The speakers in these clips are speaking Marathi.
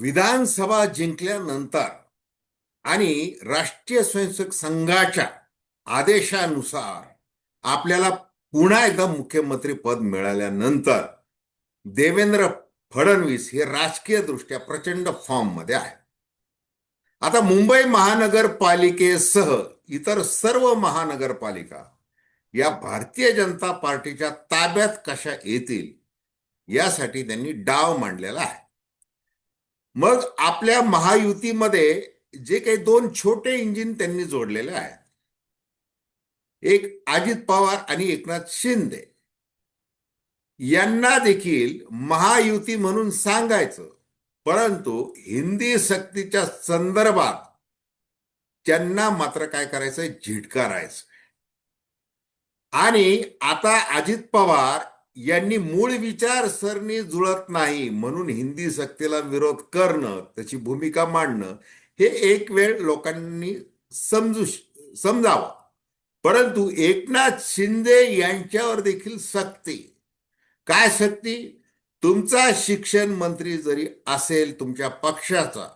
विधानसभा जिंकल्यानंतर आणि राष्ट्रीय स्वयंसेवक संघाच्या आदेशानुसार आपल्याला पुन्हा एकदा मुख्यमंत्री पद मिळाल्यानंतर देवेंद्र फडणवीस हे राजकीय दृष्ट्या प्रचंड फॉर्ममध्ये आहे आता मुंबई महानगरपालिकेसह इतर सर्व महानगरपालिका या भारतीय जनता पार्टीच्या ताब्यात कशा येतील यासाठी त्यांनी डाव मांडलेला आहे. मग आपल्या महायुतीमध्ये जे काही दोन छोटे इंजिन त्यांनी जोडलेले आहेत. एक अजित पवार आणि एकनाथ शिंदे. यांना देखील महायुती म्हणून सांगायचं. परंतु हिंदी सक्तीच्या संदर्भात त्यांना मात्र काय करायचं झिटकारायचं आणि आता अजित पवार यांनी मूळ विचार सरणी जुळत नाही म्हणून हिंदी सक्तीला विरोध करणं त्याची भूमिका मांडणं हे एक वेळ लोकांनी समजू समजावं. परंतु एकनाथ शिंदे यांच्यावर देखील सक्ती. काय सक्ती? तुमचा शिक्षण मंत्री जरी असेल तुमच्या पक्षाचा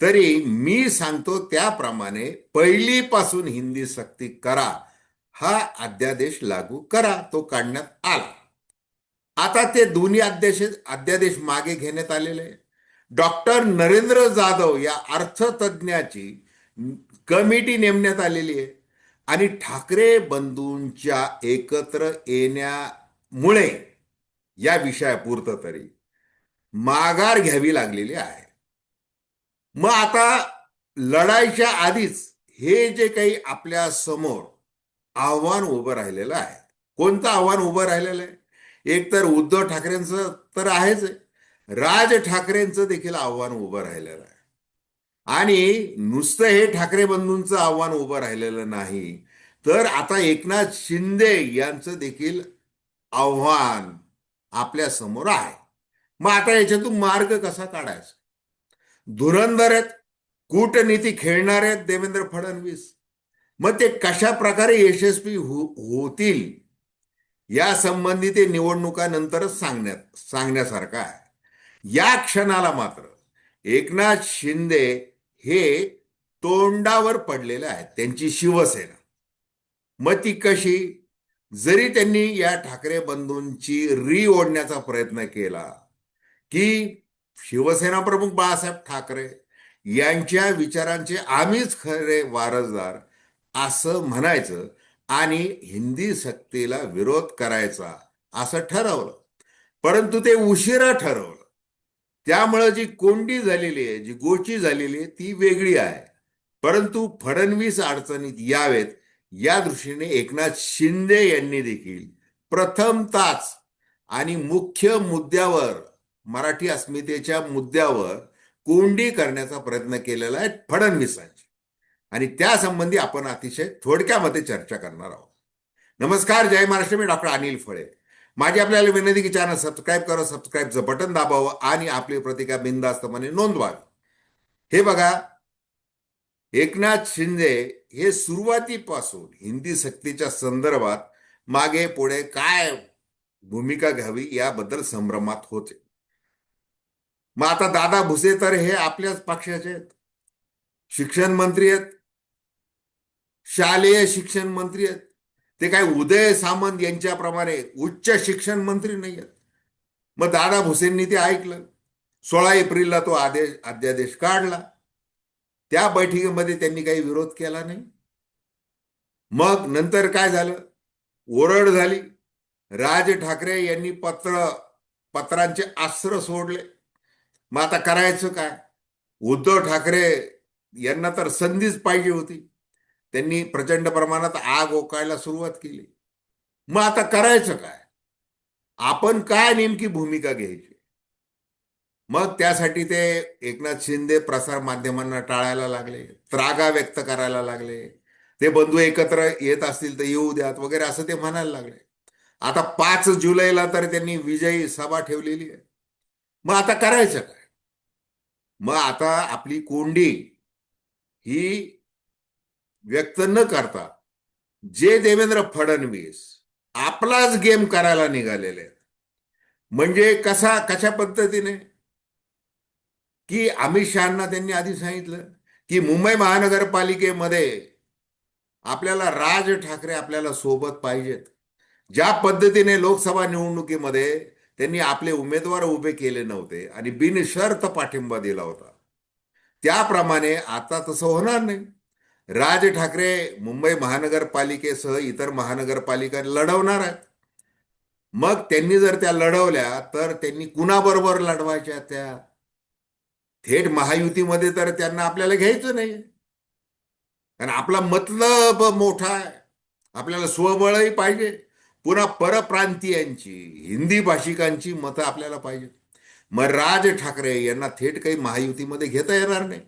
तरी मी सांगतो त्याप्रमाणे पहिलीपासून हिंदी सक्ती करा. हा अध्यादेश लागू करा तो काढण्यात आला. आता ते दोन्ही अध्यादेश अध्यादेश मागे घेण्यात आलेले. डॉक्टर नरेंद्र जाधव या अर्थतज्ञाची कमिटी नेमण्यात आलेली आहे. आणि ठाकरे बंधूंच्या एकत्र येण्यामुळे या विषयापुरतं तरी माघार घ्यावी लागलेली आहे. मग आता लढाईच्या आधीच हे जे काही आपल्यासमोर आव्हान उभं राहिलेलं आहे. कोणतं आव्हान उभं राहिलेलं आहे? एक तर उद्धव ठाकरेंचं तर आहेच आहे. राज ठाकरेंचं देखील आव्हान उभं राहिलेलं आहे. आणि नुसतं हे ठाकरे बंधूंचं आव्हान उभं राहिलेलं नाही. तर आता एकनाथ शिंदे यांचं देखील आव्हान आपल्यासमोर आहे. मग आता याच्यातून मार्ग कसा काढायचा? धुरंधर आहेत. कूटनीती खेळणार आहेत देवेंद्र फडणवीस. मग ते कशा प्रकारे यशस्वी हो होतील? या संबंधी ते निवडणुकानंतरच सांगण्यात सांगण्यासारखं आहे. या क्षणाला मात्र एकनाथ शिंदे हे तोंडावर पडलेले आहेत. त्यांची शिवसेना. मग ती कशी? जरी त्यांनी या ठाकरे बंधूंची री ओढण्याचा प्रयत्न केला की शिवसेना प्रमुख बाळासाहेब ठाकरे यांच्या विचारांचे आम्हीच खरे वारसदार असं म्हणायचं आणि हिंदी सक्तीला विरोध करायचा असं ठरवलं. परंतु ते उशिरा ठरवलं. त्यामुळं जी कोंडी झालेली आहे जी गोची झालेली आहे ती वेगळी आहे. परंतु फडणवीस अडचणीत यावेत या दृष्टीने एकनाथ शिंदे यांनी देखील प्रथमताच आणि मुख्य मुद्द्यावर मराठी अस्मितेच्या मुद्द्यावर कोंडी करण्याचा प्रयत्न केलेला आहे फडणवीसांची. आणि त्यासंबंधी आपण अतिशय थोडक्यामध्ये चर्चा करणार आहोत. नमस्कार जय महाराष्ट्र. मी डॉक्टर अनिल फळे. माझी आपल्याला विनंती की चॅनल सबस्क्राईब करा सबस्क्राईबचं बटन दाबावं आणि आपली प्रतिका बिंदास्तपणे नोंदवावी. हे बघा एकनाथ शिंदे हे सुरुवातीपासून हिंदी सक्तीच्या संदर्भात मागे पुढे काय भूमिका घ्यावी याबद्दल संभ्रमात होते. मग आता दादा भुसे तर हे आपल्याच पक्षाचे आहेत. शिक्षण मंत्री आहेत. शालेय शिक्षण मंत्री आहेत. ते काय उदय सामंत यांच्याप्रमाणे उच्च शिक्षण मंत्री नाही आहेत. मग दादा भुसेंनी ते ऐकलं. सोळा एप्रिलला तो आदेश अध्यादेश काढला. त्या बैठकीमध्ये त्यांनी काही विरोध केला नाही. मग नंतर काय झालं? ओरड झाली. राज ठाकरे यांनी पत्र पत्रांचे अस्त्र सोडले. मग आता करायचं काय? उद्धव ठाकरे यांना तर संधीच पाहिजे होती. त्यांनी प्रचंड प्रमाणात आग ओकायला सुरुवात केली. मग आता करायचं काय? आपण काय नेमकी भूमिका घ्यायची? मग त्यासाठी ते एकनाथ शिंदे प्रसार माध्यमांना टाळायला लागले त्रागा व्यक्त करायला लागले. ते बंधू एकत्र येत असतील तर येऊ द्यात वगैरे असं ते म्हणायला लागले. आता पाच जुलैला तर त्यांनी विजयी सभा ठेवलेली आहे. मग आता करायचं काय? मग आता आपली कोंडी ही व्यक्त न करता जे देवेंद्र फडणवीस आपलाच गेम करायला निघालेले आहेत. म्हणजे कसा कशा पद्धतीने? की अमित शहाना त्यांनी आधी सांगितलं की मुंबई महानगरपालिकेमध्ये आपल्याला राज ठाकरे आपल्याला सोबत पाहिजेत. ज्या पद्धतीने लोकसभा निवडणुकीमध्ये त्यांनी आपले उमेदवार उभे केले नव्हते आणि बिनशर्त पाठिंबा दिला होता. त्याप्रमाणे आता तसं होणार नाही. राज ठाकरे मुंबई महानगरपालिकेसह इतर महानगरपालिका लढवणार आहेत. मग त्यांनी जर त्या लढवल्या तर त्यांनी कुणाबरोबर लढवायच्या त्या? थेट महायुतीमध्ये तर त्यांना आपल्याला घ्यायचं नाही. कारण आपला मतलब मोठा आहे. आपल्याला स्वबळही पाहिजे. पुन्हा परप्रांतीयांची हिंदी भाषिकांची मतं आपल्याला पाहिजे मग राज ठाकरे यांना थेट काही महायुतीमध्ये घेता येणार नाही.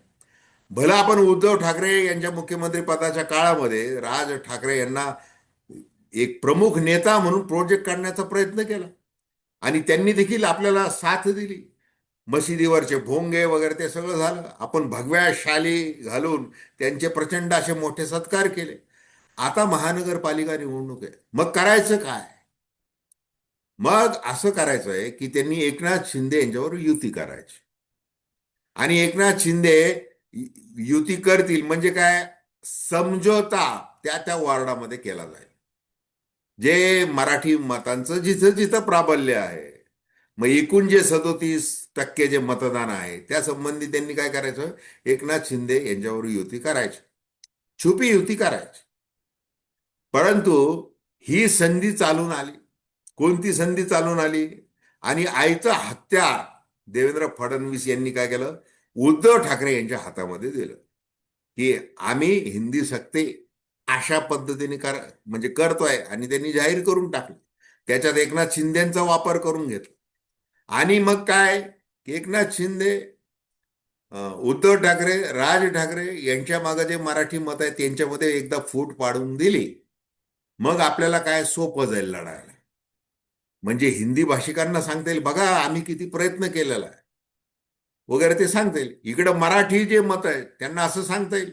भला आपण उद्धव ठाकरे यांच्या मुख्यमंत्री पदाच्या काळामध्ये राज ठाकरे यांना एक प्रमुख नेता म्हणून प्रोजेक्ट काढण्याचा प्रयत्न केला. आणि त्यांनी देखील आपल्याला साथ दिली. मशिदीवरचे भोंगे वगैरे ते सगळं झालं. आपण भगव्या शाली घालून त्यांचे प्रचंड असे मोठे सत्कार केले. आता महानगरपालिका निवडणूक आहे. मग करायचं काय? मग असं करायचं आहे की त्यांनी एकनाथ शिंदे यांच्यावर युती करायची. आणि एकनाथ शिंदे युती करतील म्हणजे काय? समझोता त्या त्या वॉर्डामध्ये केला जाईल. जे मराठी मतांचं जिथं जिथं प्राबल्य आहे. मग एकूण जे सदोतीस टक्के जे मतदान आहे त्या संबंधी त्यांनी काय करायचं? एकनाथ शिंदे यांच्यावर युती करायची. छुपी युती करायची. परंतु ही संधी चालून आली. कोणती संधी चालून आली? आणि आईचं हत्यार देवेंद्र फडणवीस यांनी काय केलं? उद्धव ठाकरे यांच्या हातामध्ये दिलं. की आम्ही हिंदी सक्ती अशा पद्धतीने कर म्हणजे करतोय आणि त्यांनी जाहीर करून टाकलं. त्याच्यात एकनाथ शिंदेचा वापर करून घेतला. आणि मग काय? एकनाथ शिंदे उद्धव ठाकरे राज ठाकरे यांच्या मागे जे मराठी मत आहे त्यांच्यामध्ये एकदा फूट पाडून दिली. मग आपल्याला काय सोपं जाईल लढायला? म्हणजे हिंदी भाषिकांना सांगता येईल बघा आम्ही किती प्रयत्न केलेला आहे. वगैरे ते सांगता येईल. इकडं मराठी जे मत आहे त्यांना असं सांगता येईल.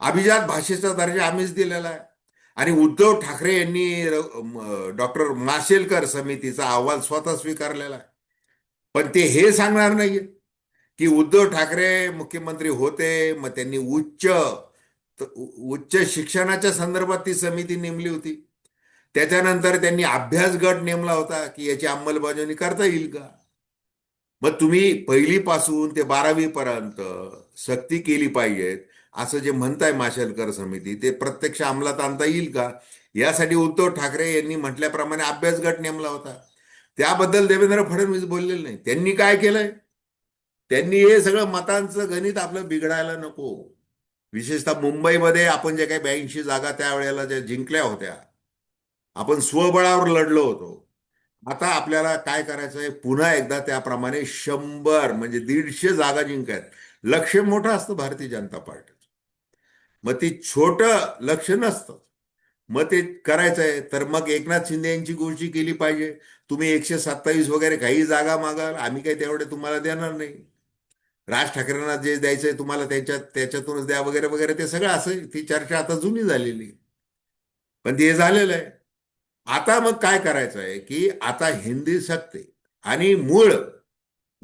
अभिजात भाषेचा दर्जा आम्हीच दिलेला आहे. आणि उद्धव ठाकरे यांनी डॉक्टर माशेलकर समितीचा अहवाल स्वतः स्वीकारलेला आहे. पण ते हे सांगणार नाहीये की उद्धव ठाकरे मुख्यमंत्री होते मग त्यांनी उच्च उच्च शिक्षणाच्या संदर्भात ती समिती नेमली होती. त्याच्यानंतर त्यांनी अभ्यास गट नेमला होता की याची अंमलबजावणी करता येईल का? मग तुम्ही पहिलीपासून ते बारावी पर्यंत सक्ती केली पाहिजेत. असं जे म्हणताय माशेलकर समिती ते प्रत्यक्ष अंमलात आणता येईल का? यासाठी उद्धव ठाकरे यांनी म्हटल्याप्रमाणे अभ्यास गट नेमला होता. त्याबद्दल देवेंद्र फडणवीस बोललेले नाही त्यांनी काय केलंय? त्यांनी हे सगळं मतांचं गणित आपलं बिघडायला नको. विशेषतः मुंबईमध्ये आपण जे काही ब्याऐंशी जागा त्यावेळेला ज्या जिंकल्या होत्या आपण स्वबळावर लढलो होतो. आता आपल्याला काय करायचं आहे? पुन्हा एकदा त्याप्रमाणे शंभर म्हणजे दीडशे जागा जिंकायत. लक्ष मोठं असतं भारतीय जनता पार्टीचं. मग ती छोटं लक्ष नसतं. मग ते करायचं आहे. तर मग एकनाथ शिंदे यांची गोष्टी केली पाहिजे. तुम्ही एकशे सत्तावीस वगैरे काही जागा मागाल. आम्ही काही तेवढे तुम्हाला देणार नाही. राज ठाकरेंना जे द्यायचंय तुम्हाला त्याच्यात त्याच्यातूनच द्या वगैरे वगैरे ते सगळं असं ती चर्चा आता जुनी झालेली पण ते झालेलं आहे. आता मग काय करायचं आहे की आता हिंदी सक्ती आणि मूळ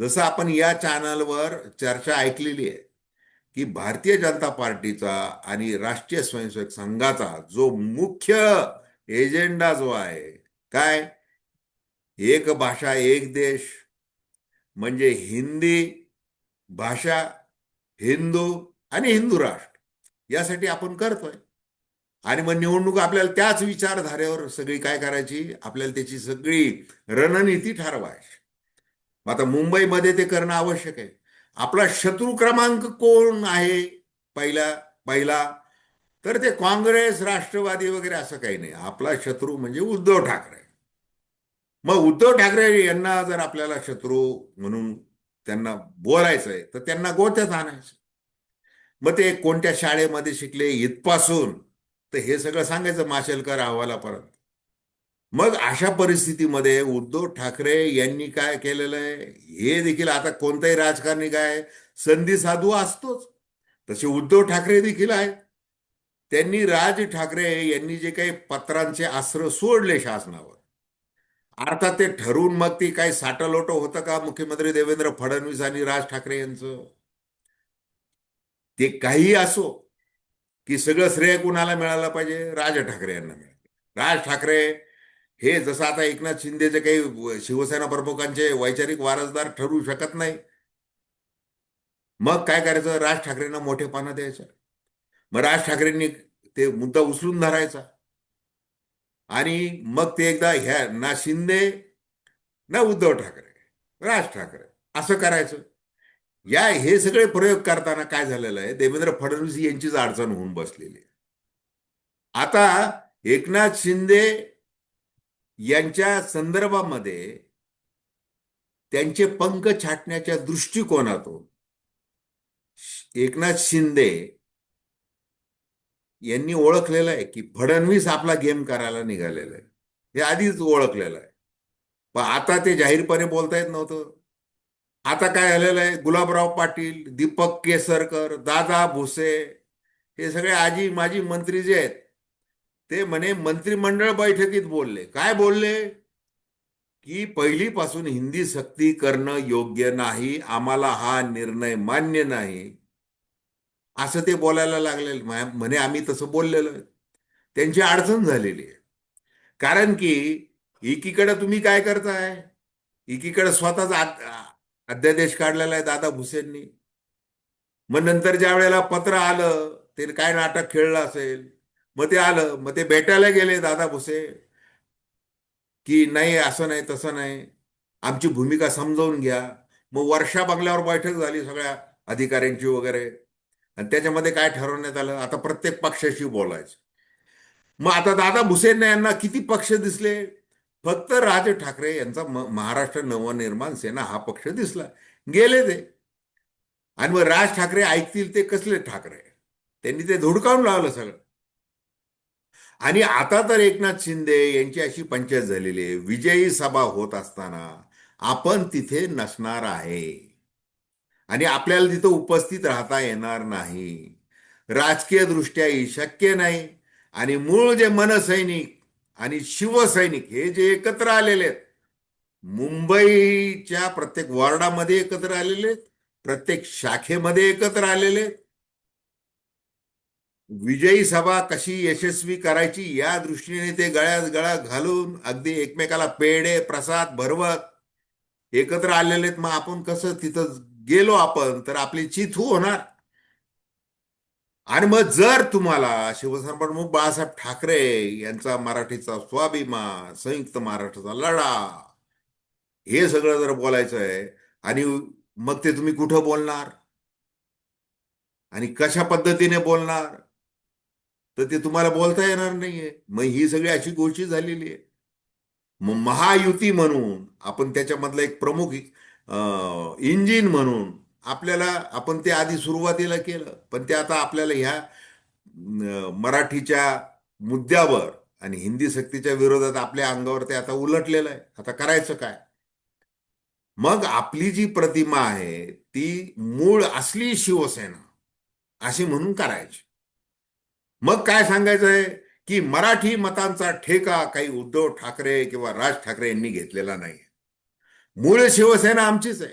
जसं आपण या चॅनलवर चर्चा ऐकलेली आहे की भारतीय जनता पार्टीचा आणि राष्ट्रीय स्वयंसेवक संघाचा जो मुख्य एजेंडा जो आहे काय? एक भाषा एक देश म्हणजे हिंदी भाषा हिंदू आणि हिंदू राष्ट्र यासाठी आपण करतोय. आणि मग निवडणूक आपल्याला त्याच विचारधारेवर सगळी काय करायची? आपल्याला त्याची सगळी रणनीती ठरवायची. आता मुंबईमध्ये ते करणं आवश्यक आहे. आपला शत्रू क्रमांक कोण आहे? पहिला पहिला. तर ते काँग्रेस राष्ट्रवादी वगैरे असं काही नाही. आपला शत्रू म्हणजे उद्धव ठाकरे. मग उद्धव ठाकरे यांना जर आपल्याला शत्रू म्हणून त्यांना बोलायचंय तर त्यांना गोत्यात आणायचं. मग ते कोणत्या शाळेमध्ये शिकले? इथपासून. तर हे सगळं सांगायचं माशेलकर अहवालापर्यंत मग अशा परिस्थितीमध्ये उद्धव ठाकरे यांनी काय केलेलं आहे? हे देखील आता कोणताही राजकारणी काय? संधी साधू असतोच. तसे उद्धव ठाकरे देखील आहेत. त्यांनी राज ठाकरे यांनी जे काही पत्रांचे आस्र सोडले शासनावर. अर्थात ते ठरवून मग ती काही साटलोटो होतं का मुख्यमंत्री देवेंद्र फडणवीस आणि राज ठाकरे यांचं? ते काही असो की सगळं श्रेय कुणाला मिळालं पाहिजे? राज ठाकरे यांना मिळालं राज ठाकरे हे जसं आता एकनाथ शिंदेचे काही शिवसेना प्रमुखांचे वैचारिक वारसदार ठरू शकत नाही मग काय करायचं? राज ठाकरेंना मोठेपणा द्यायचं. मग राज ठाकरेंनी ते मुद्दा उचलून धरायचा. आणि मग ते एकदा ह्या ना शिंदे ना उद्धव ठाकरे राज ठाकरे असं करायचं. या हे सगळे प्रयोग करताना काय झालेलं आहे? देवेंद्र फडणवीस यांचीच अडचण होऊन बसलेली आहे. आता एकनाथ शिंदे यांच्या संदर्भामध्ये त्यांचे पंख छाटण्याच्या दृष्टिकोनातून एकनाथ शिंदे यांनी ओळखलेलं आहे की फडणवीस आपला गेम करायला निघालेला आहे. हे आधीच ओळखलेलं आहे. पण आता ते जाहीरपणे बोलता येत नव्हतं. आता काय झालेलं आहे? गुलाबराव पाटील दीपक केसरकर दादा भुसे हे सगळे आजी माजी मंत्री जे आहेत ते म्हणे मंत्रिमंडळ बैठकीत बोलले. काय बोलले? की पहिलीपासून हिंदी सक्ती करणं योग्य नाही आम्हाला हा निर्णय मान्य नाही. असं ते बोलायला लागले. म्हणे आम्ही तसं बोललेलं आहे. त्यांची अडचण झालेली आहे. कारण की एकीकडे तुम्ही काय करताय? एकीकडे स्वतःच अध्यादेश काढलेला आहे दादा भुसेंनी. मग नंतर ज्या वेळेला पत्र आलं ते काय नाटक खेळलं असेल मग ते आलं मग ते भेटायला गेले दादा भुसे. की नाही असं नाही तसं नाही. आमची भूमिका समजावून घ्या. मग वर्षा बंगल्यावर बैठक झाली सगळ्या अधिकाऱ्यांची वगैरे. आणि त्याच्यामध्ये काय ठरवण्यात आलं? आता प्रत्येक पक्षाशी बोलायचं. मग आता दादा भुसेन यांना किती पक्ष दिसले? फक्त राज ठाकरे यांचा महाराष्ट्र नवनिर्माण सेना हा पक्ष दिसला. गेले ते. आणि मग राज ठाकरे ऐकतील ते कसले ठाकरे? त्यांनी ते धुडकावून लावलं सगळं. आणि आता तर एकनाथ शिंदे यांची अशी पंचायत झालेली आहे. विजयी सभा होत असताना आपण तिथे नसणार आहे. आणि आपल्याला तिथं उपस्थित राहता येणार नाही. राजकीय दृष्ट्याही शक्य नाही. आणि मूळ जे मनसैनिक आणि शिवसैनिक हे जे एकत्र आलेले आहेत मुंबईच्या प्रत्येक वॉर्डामध्ये एकत्र आलेले आहेत प्रत्येक शाखेमध्ये एकत्र आलेले आहेत. विजयी सभा कशी यशस्वी करायची या दृष्टीने ते गळ्यात गळा घालून अगदी एकमेकाला पेढे प्रसाद भरवत एकत्र आलेले आहेत. मग आपण कसं तिथं गेलो आपण तर आपली चित होणार. आणि मग जर तुम्हाला शिवसेना प्रमुख बाळासाहेब ठाकरे यांचा मराठीचा स्वाभिमान संयुक्त महाराष्ट्राचा लढा हे सगळं जर बोलायचं आहे आणि मग ते तुम्ही कुठं बोलणार? आणि कशा पद्धतीने बोलणार? तर ते तुम्हाला बोलता येणार नाहीये. मग ही सगळी अशी गोष्टी झालेली आहे. मग महायुती म्हणून आपण त्याच्यामधलं एक प्रमुख इंजिन म्हणून आपल्याला आपण ते आधी सुरुवातीला केलं पण ते आता आपल्याला ह्या मराठीच्या मुद्द्यावर आणि हिंदी सक्तीच्या विरोधात आपल्या अंगावर ते आता उलटलेलं आहे. आता करायचं काय? मग आपली जी प्रतिमा आहे ती मूळ असली शिवसेना अशी म्हणून करायची. मग काय सांगायचं आहे? की मराठी मतांचा ठेका काही उद्धव ठाकरे किंवा राज ठाकरे यांनी घेतलेला नाही मूळ शिवसेना आमचीच आहे.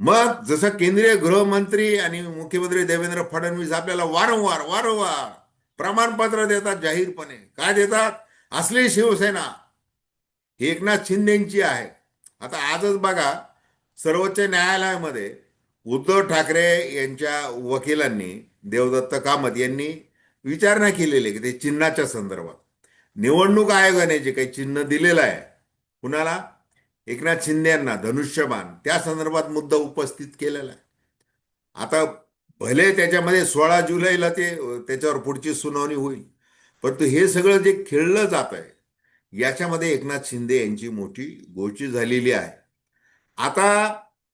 मग जसं केंद्रीय गृहमंत्री आणि मुख्यमंत्री देवेंद्र फडणवीस आपल्याला वारंवार वारंवार प्रमाणपत्र देतात जाहीरपणे. काय देतात? असली शिवसेना ही एकनाथ शिंदेची आहे. आता आजच बघा सर्वोच्च न्यायालयामध्ये उद्धव ठाकरे यांच्या वकिलांनी देवदत्त कामत यांनी विचारणा केलेली आहे की ते चिन्हाच्या संदर्भात. निवडणूक आयोगाने जे काही चिन्ह दिलेलं आहे कुणाला? एकनाथ शिंदे यांना धनुष्यबाण त्या संदर्भात मुद्दा उपस्थित केलेला आहे. आता भले त्याच्यामध्ये सोळा जुलैला ते त्याच्यावर पुढची सुनावणी होईल परंतु हे सगळं जे खेळलं जात आहे याच्यामध्ये एकनाथ शिंदे यांची मोठी गोची झालेली आहे. आता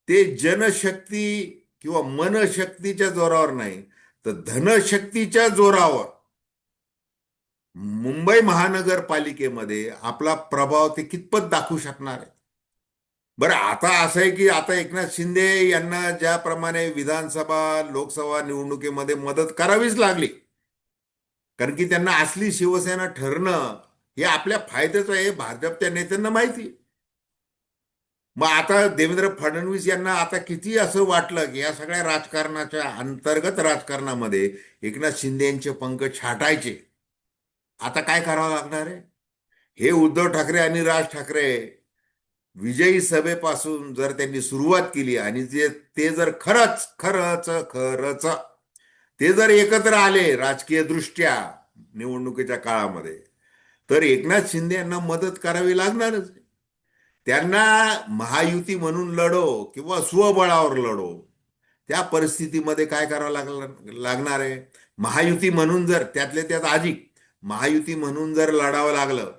ते जनशक्ती किंवा मनशक्तीच्या जोरावर नाही तर धनशक्तीच्या जोरावर मुंबई महानगरपालिकेमध्ये आपला प्रभाव ते कितपत दाखवू शकणार आहे? बरं आता असं आहे की आता एकनाथ शिंदे यांना ज्याप्रमाणे विधानसभा लोकसभा निवडणुकीमध्ये मदत करावीच लागली. कारण की त्यांना असली शिवसेना ठरणं हे आपल्या फायद्याचं आहे भाजपच्या नेत्यांना माहिती मग आता देवेंद्र फडणवीस यांना आता किती असं वाटलं की या सगळ्या राजकारणाच्या अंतर्गत राजकारणामध्ये एकनाथ शिंदे यांचे पंख छाटायचे. आता काय करावं लागणार आहे? हे उद्धव ठाकरे आणि राज ठाकरे विजयी सभेपासून जर त्यांनी सुरुवात केली आणि जे ते जर खरंच खरंच खरंच ते जर एकत्र आले राजकीय दृष्ट्या निवडणुकीच्या काळामध्ये तर एकनाथ शिंदे यांना मदत करावी लागणारच. त्यांना महायुती म्हणून लढो किंवा स्वबळावर लढो त्या परिस्थितीमध्ये काय करावं लागणार लागणार आहे? महायुती म्हणून जर त्यातले त्यात आजी महायुती म्हणून जर लढावं लागलं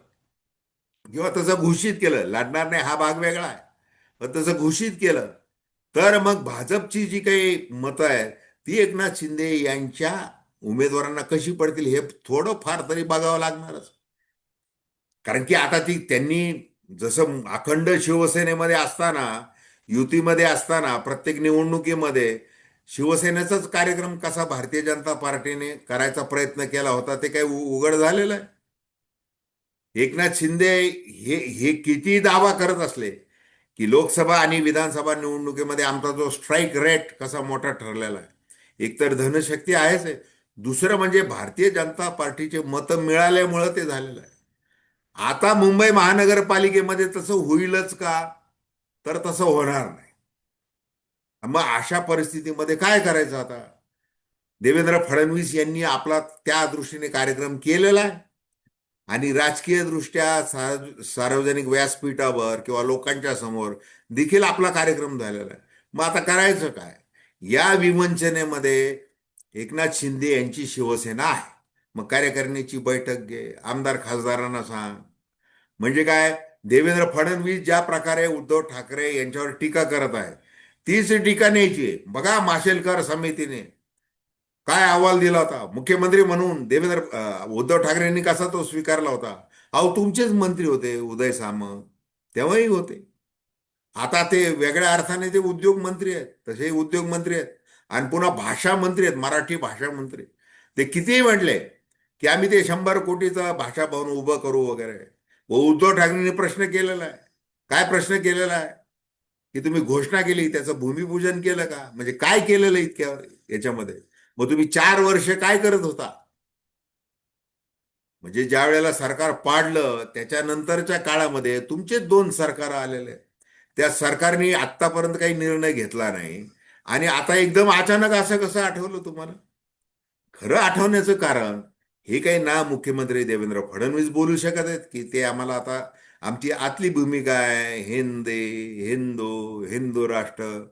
किंवा तसं घोषित केलं लढणार नाही हा भाग वेगळा आहे. पण तसं घोषित केलं तर मग भाजपची जी काही मतं आहेत ती एकनाथ शिंदे यांच्या उमेदवारांना कशी पडतील हे थोडं फार तरी बघावं लागणारच. कारण की आता ती त्यांनी जसं अखंड शिवसेनेमध्ये असताना युतीमध्ये असताना प्रत्येक निवडणुकीमध्ये शिवसेनेचाच कार्यक्रम कसा भारतीय जनता पार्टीने करायचा प्रयत्न केला होता ते काही उघड झालेलं आहे. एकनाथ शिंदे हे हे किती दावा करत असले की लोकसभा आणि विधानसभा निवडणुकीमध्ये आमचा जो स्ट्राईक रेट कसा मोठा ठरलेला आहे. एकतर धनशक्ती आहेच आहे. दुसरं म्हणजे भारतीय जनता पार्टीचे मतं मिळाल्यामुळं ते झालेलं आहे. आता मुंबई महानगरपालिकेमध्ये तसं होईलच का? तर तसं होणार नाही. मग अशा परिस्थितीमध्ये काय करायचं आता? देवेंद्र फडणवीस यांनी आपला त्या दृष्टीने कार्यक्रम केलेला आहे. आणि राजकीय दृष्ट्या सार्वजनिक व्यासपीठावर किंवा लोकांच्या समोर देखील आपला कार्यक्रम झालेला आहे. मग आता करायचं काय? या विमंचनेमध्ये एकनाथ शिंदे यांची शिवसेना आहे. मग कार्यकारिणीची बैठक घे आमदार खासदारांना सांग. म्हणजे काय? देवेंद्र फडणवीस ज्या प्रकारे उद्धव ठाकरे यांच्यावर टीका करत आहे तीच टीका न्यायची बघा माशेलकर समितीने काय अहवाल दिला होता? मुख्यमंत्री म्हणून देवेंद्र उद्धव ठाकरेंनी कसा तो स्वीकारला होता? अहो तुमचेच मंत्री होते उदय सामंत. तेव्हाही होते. आता ते वेगळ्या अर्थाने ते उद्योग मंत्री आहेत. तसे उद्योग मंत्री आहेत. आणि पुन्हा भाषा मंत्री आहेत. मराठी भाषा मंत्री ते कितीही म्हटले की आम्ही ते शंभर कोटीचं भाषा भवन उभं करू वगैरे. व उद्धव ठाकरेंनी प्रश्न केलेला आहे. काय प्रश्न केलेला आहे? की तुम्ही घोषणा केली त्याचं भूमिपूजन केलं का? म्हणजे काय केलेलं इतक्या याच्यामध्ये? मग तुम्ही चार वर्ष काय करत होता? म्हणजे ज्या वेळेला सरकार पाडलं त्याच्यानंतरच्या काळामध्ये तुमचे दोन सरकार आलेले. त्या सरकारने आतापर्यंत काही निर्णय घेतला नाही. आणि आता एकदम अचानक असं कसं आठवलं तुम्हाला? खरं आठवण्याचं कारण हे काही ना मुख्यमंत्री देवेंद्र फडणवीस बोलू शकत आहेत की ते आम्हाला आता आमची आतली भूमिका आहे हिंदे हिंदू हिंदू राष्ट्र.